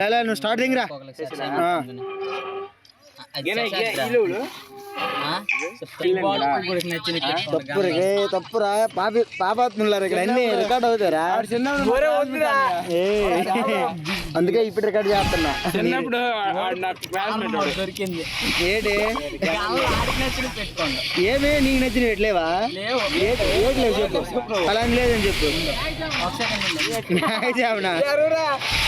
ఎలా నువ్వు స్టార్ట్ దింగిరా తప్పురుగే తప్పురా. పాపి పాపాత్ములారు ఇక్కడ అన్ని రికార్డ్ అవుతారా ఏ, అందుకే ఇప్పుడు రికార్డ్ చేస్తున్నా. చిన్నప్పుడు దొరికింది. ఏమే? నీకు నచ్చిన పెట్టలేవా లేవు. ఏటి? ఏటి లేవు చెప్పు. అలా అని లేదని చెప్పు.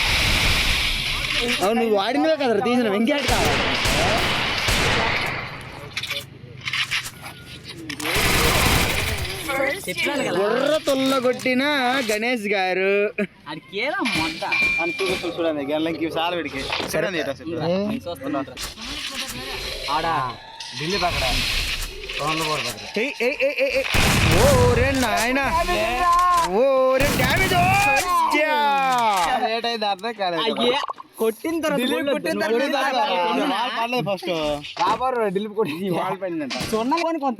అవును నువ్వు వాడినవే కదా తీసిన వెంకట బుర్ర తొల్ల కొట్టిన గణేష్ గారు. చూడండి గెల్లకి చాలా పెడికి సరే. ఆడా ఓరే నాయన. ఓరే డ్యామేజ్. లేట్ అయింది అర్థం కాలేదు. కొట్టిన తర్వాత ఫస్ట్. కాపారు ఢిల్లీ కొట్టి పడిందంట. సున్నా కొని కొంత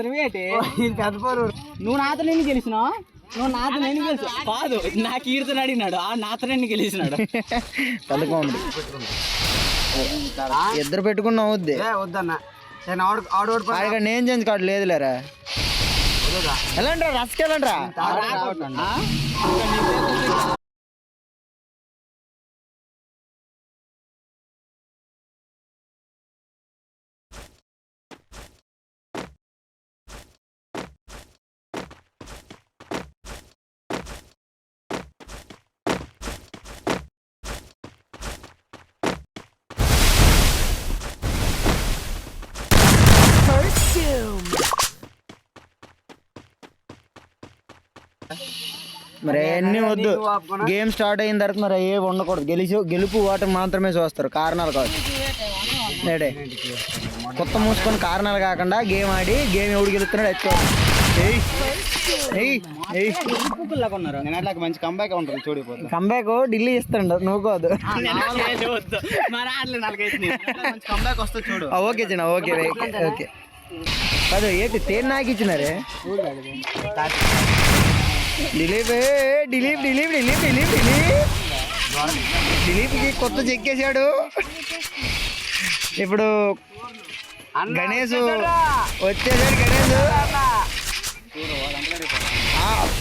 పెద్దపోరు నువ్వు నాతో నేను గెలిచినావు? నువ్వు నాతో నేను గెలిచు? కాదు నాకు ఈడుతని అడిగినాడు ఆ నాతో నేను గెలిచినాడు? ఇద్దరు పెట్టుకున్నా అవుద్ది వద్దన్న. నేను ఆడు ఆడు నేను చేంజ్ కార్డు లేదులేరా? రస్కి ఎలాంట్రా మరి అన్నీ వద్దు. గేమ్ స్టార్ట్ అయిన తర్వాత మరి ఏ ఉండకూడదు గెలిచి గెలుపు ఓటమి మాత్రమే చూస్తారు. కారణాలు కాదు లేడే కొత్త మూసుకొని కారణాలు కాకుండా గేమ్ ఆడి గేమ్ ఎవడు గెలుస్తున్నాడు ఎత్తుకోవాలి మంచి కంబ్యాక్ ఉంటుంది చూడిపోతుంది కంబ్యాక్ ఢిల్లీ ఇస్తాడు నువ్వు కాదు. మరి ఆడలే నాలుగైదు మంచి కంబ్యాక్ వస్తే చూడు. ఆ, ఓకే చిన్న ఓకే ఓకే కాదు ఏంటి తేను నాకు ఇచ్చినారే దిలీప్ డిలీప్ దిలీప్ దిలీప్ దిలీప్ దిలీప్ దిలీప్కి కొత్త చెక్కేశాడు. ఇప్పుడు గణేష్ వచ్చేసాడు?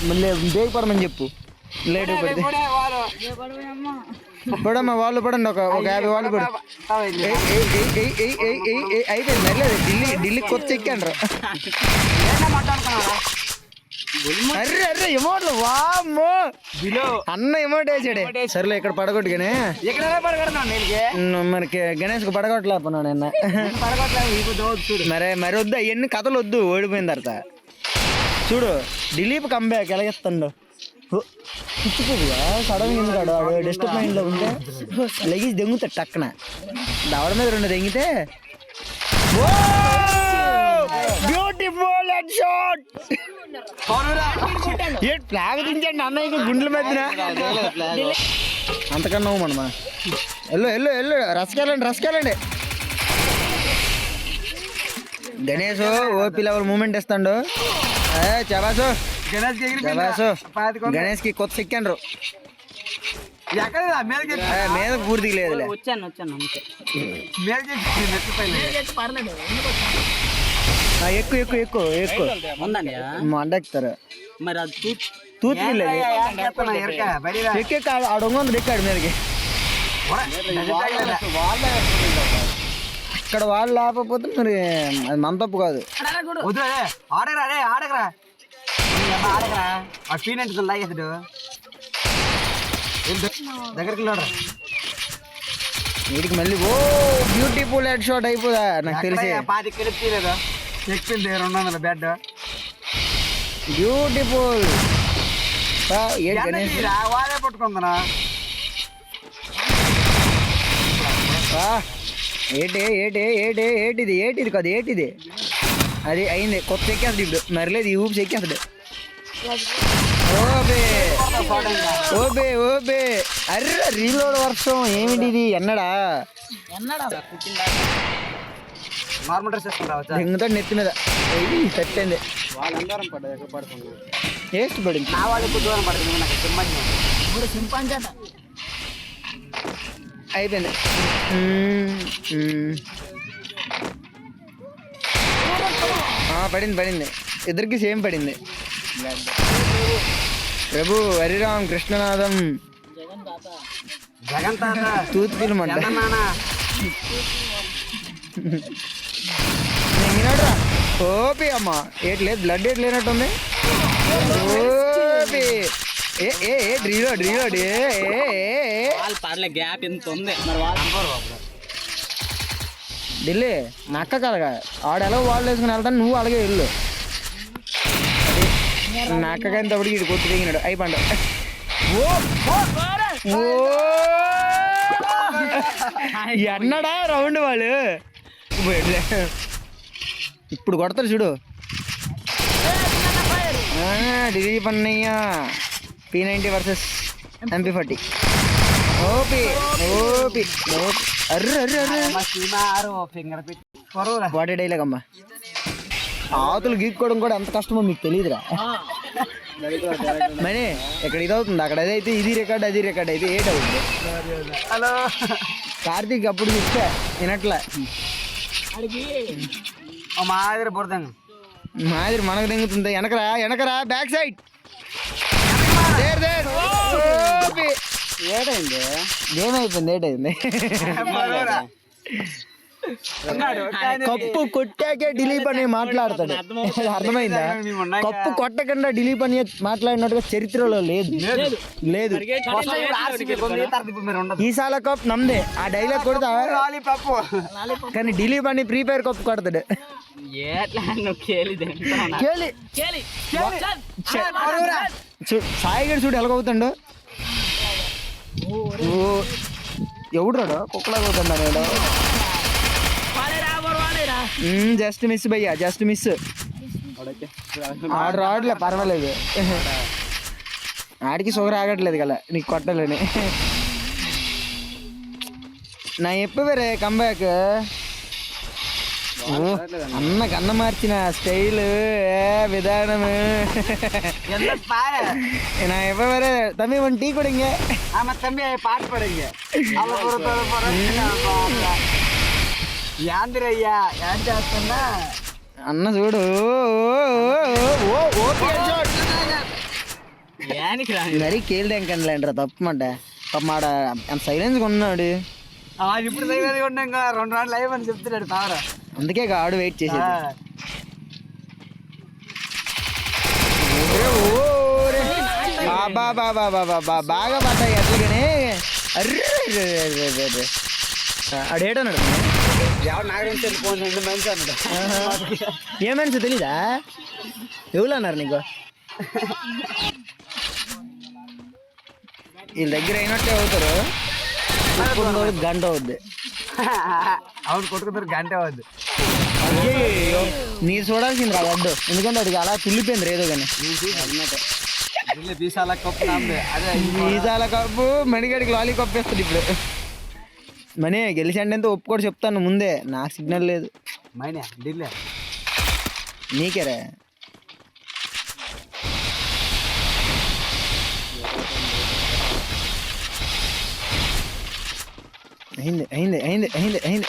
గణేష్. బేగ్ పడమని చెప్పు. లేట్ పడితే పడమ్మా వాళ్ళు పడండి ఒక ఒక యాభై వాళ్ళు పడు అయిపోయింది. ఢిల్లీ ఢిల్లీ కొత్త ఎక్కాండ్రా అర్రే అర్రే ఎమోట్లు వామ్మో. అన్న ఎమోట్ వేసాడే. సర్లే ఇక్కడ పడగొట్టుగానే. ఇక్కడ పడగడతాను నీళ్ళకి నువ్వు మనకి గణేష్కు పడగొట్టలేకపోయినా నిన్న మరే మరి వద్దు అవన్నీ కథలు వద్దు ఓడిపోయిన తర్వాత. చూడు దిలీప్ కంబ్యాక్ ఎలాగెత్తండు పిచ్చిపోగా సడన్ ఎందుకాడు వాడు డస్ట్ మైండ్లో ఉంటే లెగిసి దెంగుతాడు టక్కన. దవడ మీద రెండు దెంగితే. బ్యూటిఫుల్ హెడ్ షాట్ ఏ ఫ్లాగ్ దించండి అన్నయ్యకి గుండెల మధ్యన అంతకన్నా మనమా? ఎల్లు ఎల్లు ఎల్లు రసకెళ్ళండి రసకెళ్ళండి. గణేష్ ఓపీ లెవెల్ మూమెంట్ ఇస్తాడు. ఏ చబాసు గణేష్ చబాసు గణేష్కి కొత్త సిక్కండ్రు. ఎక్కడ మీదకి ఏ, మీద పూర్తిగా లేదులే. వచ్చాను వచ్చాను అంతే మీదకి పర్లేదు ఆ, ఎక్కువ ఎక్కువ ఎక్కువ ఎక్కువ ఉందండి. అండెక్తారు మరి అది తూ లేదు. ఎక్కి ఎక్కాడు మీదకి. ఇక్కడ వాళ్ళు లేకపోతే మరి అది మన తప్పు కాదు. ఆడగరా రే ఆడగరా ఆడగరా ఆ పీన్ అంటే లాగేసాడు దగ్గరికి లోడరా వీడికి మళ్ళీ ఓ బ్యూటిఫుల్ హెడ్ షాట్ అయిపోదా? నాకు తెలిసి. పాతి కలిపి లేదా చెప్పింది రెండు వందల బెడ్ బ్యూటిఫుల్ ఏంటి గణేష్ వాడే పట్టుకుందనా ఆ, ఏంటి ఏంటి ఏంటి ఏంటిది ఏంటిది కాదు ఏంటిది అది అయింది కొత్త ఎక్కేస్తాడు ఇప్పుడు మరిలేదు ఈ ఊపి ఎక్కేస్తాడు ఓబే ఓబే ఓబే అర్ర రీలోడ్ వర్షం ఏమిటి ఇది ఎన్నడా నార్మల్ డ్రెస్ వేసుకుని రావచ్చా దెంగుతాడు నెత్తి మీద. ఏయ్, తట్టింది. వాళ్ళందరం పడ్డది ఎక్కడ పడుతుంది టేస్ట్ పడింది. నా వాళ్ళు ఎక్కువ దూరం పడుతుంది నాకు సింపాంజీ ఇప్పుడు సింపాంజీ అయిపోయింది. పడింది పడింది. ఇద్దరికి సేమ్ పడింది. ప్రభు హరిరామ్ కృష్ణనాథం. జగన్ తాత. తూత్తులు మంట నాన్న. నెంగినాడురా ఓపి అమ్మ. ఏటి లేదు బ్లడ్ ఏటి లేనట్టుంది? ఓపి. ఏ ఏ ఏ రీలోడ్ రీలోడ్ ఏ. వాళ్ళు పడలే గ్యాప్ ఎంత ఉంది. మరి వాళ్ళు ఢిల్లీ నక్క కలగా ఆడు ఎలా వాళ్ళు వేసుకుని వెళ్తాను నువ్వు అలాగే వెళ్ళు. నక్క కానీ తప్పటికి ఇటు కొట్టి దిగినాడు అయిపోండి ఓ ఓ ఎన్నడా రౌండ్ వాళ్ళు. పోయిలే. ఇప్పుడు కొడతారు చూడు. డిలీ Pannayya. P ninety versus MP forty OP OP OP. అర్ర అర్ర అర్ర. ఫింగర్ పెట్టి పొరవరా వాటే డైలాగ్ అమ్మా. ఆతులు గీక్కోవడం కూడా ఎంత కష్టమో మీకు తెలియదురా. మనీ ఇక్కడ ఇది అవుతుంది. అక్కడ అదైతే ఇది రికార్డ్ అది రికార్డ్ అయితే ఏట్ అవుతుంది హలో కార్తీక్ అప్పుడు చెప్తే వినట్లే. మాదిరి బురదంగా. మాదిరి మనకు దెంగుతుంది. వెనకరా వెనకరా బ్యాక్ సైడ్ ఏడైంది ఏట్ అయింది కప్పు కొట్టాకే డిలీప్ అని మాట్లాడతాడు. అర్థమైందా? కప్పు కొట్టకుండా డిలీప్ అని మాట్లాడినట్టుగా చరిత్రలో లేదు. లేదు. ఉండదు ఈసాల కప్ నమ్దే. ఆ డైలాగ్ కొడతా. కానీ డిలీప్ అని ప్రీ ఫైర్ కప్ కొడతాడు సాయి గడు చూడు ఎలాగవుతాడు ఎవడు కుక్కలాగా అవుతున్నాడు జస్ట్ మిస్ భయ్యా జస్ట్ మిస్ ఆడు రావట్లే పర్వాలేదు ఆడికి షుగర్ ఆగట్లేదు కదా నీకు కొట్టాలని నా ఎప్పు వేరే కంబ్యాక్ అన్న కన్న మార్చిన స్టైల్ విధానం ఎంత పారే நான் எப்போ வேற தம்பி ஒன் டீ கொடுங்க ஆமா தம்பி பாட்டு பாடுங்க அவ பொறுத்தவரை பொறுத்த యాందిరయ్యా ఏం చేస్తున్నా? అన్న చూడు. మరీ కేల్దేంకండిలేంట్రా తప్పమంట పాప మాడ అంత సైలెన్స్గా ఉన్నాడు ఇప్పుడు దగ్గర ఉండే ఇంకా రెండు రోజులు లైవ్ అని చెప్తున్నాడు పవర్ అందుకే ఆడు వెయిట్ చేసేది. బాబా బాబా బాబా బా బాగా పడ్డాయి అట్లగానే అర్రే అర్రే, అన్నాడు. ఏమని తెలీదా? ఎవరు అన్నారు నీకు? వీళ్ళ దగ్గర అయినట్టే అవుతారు. ఇప్పుడు గంట అవుద్ది. అవును కొట్టుకుతారు గంట అవద్దు. మీరు చూడాల్సింది రా అడ్డు ఎందుకంటే అడిగి అలా తుల్లిపోయింది ఏదో కానీ తీసాల కప్పు అదే మీసాల కప్పు మణిగడికి లాలీ కప్పు వేస్తుంది ఇప్పుడు. మనీ గెలిచండి ఎంత ఒప్పుకోడు చెప్తాను ముందే. నాకు సిగ్నల్ లేదు. మైనే ఢిల్లీ. నీకేరే అయింది అయింది అయింది అయింది అయింది.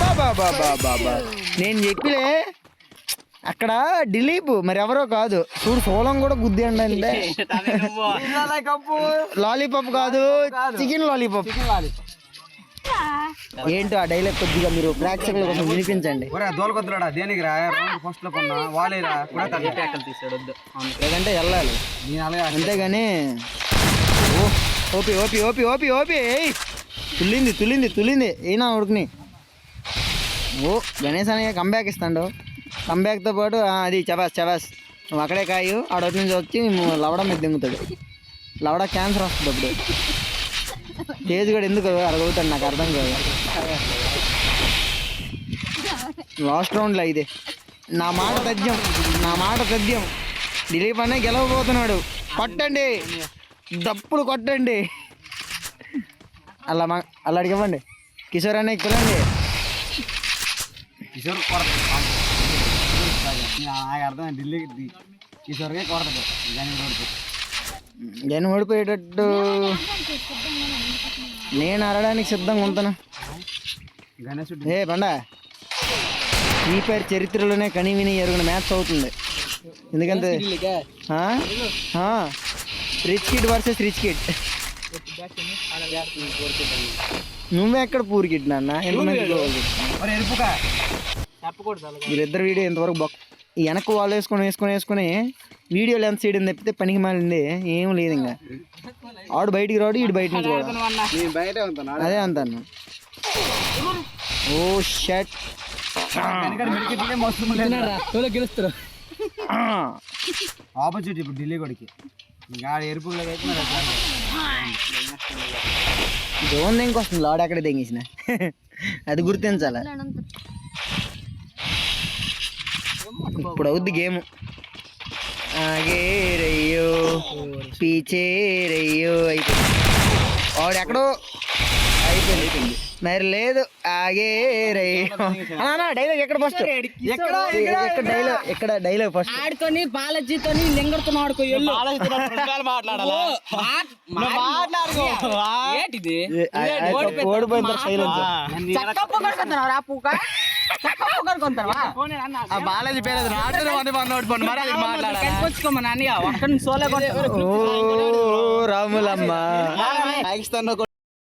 బాబా బాబా బాబా నేను చెప్పిలే అక్కడ దిలీప్ మరి ఎవరో కాదు. చూడు సోలం కూడా గుద్ది అండి లాలీపాప్ కాదు చికెన్ లాలీపాప్. ఏంటో ఆ డైలాగ్ కొద్దిగా మీరు ప్రేక్షకుల కోసం వినిపించండి. ఒరే దోలకొద్దులాడా దేనికి రా రౌండ్ ఫస్ట్లో కొన్నా? వాలేరా కూడా తగ్గ ట్యాకల్ తీసాడు వద్దు లేదంటే వెళ్ళాలి. నేను అలాగే అంతేగాని ఓ OP OP OP OP OP ఏయ్! తుల్లింది తుల్లింది తుల్లింది. అయినా ఉడుకుని. ఓ గణేష్ అనే కంబ్యాక్ ఇస్తాడు. కంబ్యాక్తో పాటు అది చబాస్ చబాస్ నువ్వు అక్కడే కాయు ఆడొట్టి నుంచి వచ్చి లవడ మీద దింగుతాడు. లవడ క్యాన్సర్ వస్తుంది అప్పుడు. తేజ్ కూడా ఎందుకు అరగవుతాడు నాకు అర్థం కాదు. లాస్ట్ రౌండ్లో ఇదే. నా మాట తథ్యం నా మాట తథ్యం దిలీప్ అనే గెలవబోతున్నాడు. కొట్టండి. దప్పులు కొట్టండి. అలా మా అలా అడిగివ్వండి. కిషోర్ అన్నయ్య పిలండి కిషోర్ నాకు అర్థం ఢిల్లీ కిషోర్కే కొడతాడు. నేను ఓడిపోయేటట్టు నేను అరడానికి సిద్ధంగా ఉంటాను గణేశుడు ఏ బండ. ఈ పేరు చరిత్రలోనే కని విని ఎరుగున మ్యాచ్ అవుతుంది. ఎందుకంటే rich kid versus rich kid. నువ్వే ఎక్కడ పూర్ కిడ్ నాన్న? అలాగే వీళ్ళిద్దరు వీడియో ఇంతవరకు బొక్క ఈ వెనక్కు వాళ్ళు వేసుకొని వేసుకొని వేసుకొని వీడియో లెన్స్ చేయడం తప్పితే పనికి మాలింది. ఏం లేదు ఇంకా. ఆడు బయటికి రాడు ఈడు బయట నుంచి కూడా నేను బయటే ఉంటాను అదే అంటాను. ఓ షట్. గెలుస్తారు? ఆపోజిట్ ఇప్పుడు ఢిల్లీ కొడికి. ఇంకా. జోన్ దేనికి వస్తుంది లాడ్ ఎక్కడ తెంగేసిన. అది గుర్తించాల? ఇప్పుడు అవుద్ది గేమ్. ఆగే రయ్యో పీచే రయ్యో అయిపోయింది. వాడు ఎక్కడో? అయిపోయింది. అయిపోయింది మరి లేదు. ఆగే డైలాగ్ ఎక్కడ ఫస్ట్ ఎక్కడ? ఎక్కడ డైలాగ్ ఎక్కడ డైలాగ్ ఫస్ట్ ఆడుకొని బాలజీతోని లింగడుతో ఆడుకో ఓడిపోయిన తర్వాత సైలెన్స్ బాలాజీ పేరు రాత్రి వంద మరి అది మాట్లాడాలి? సోలే ఓ రాములమ్మ. పాకిస్తాన్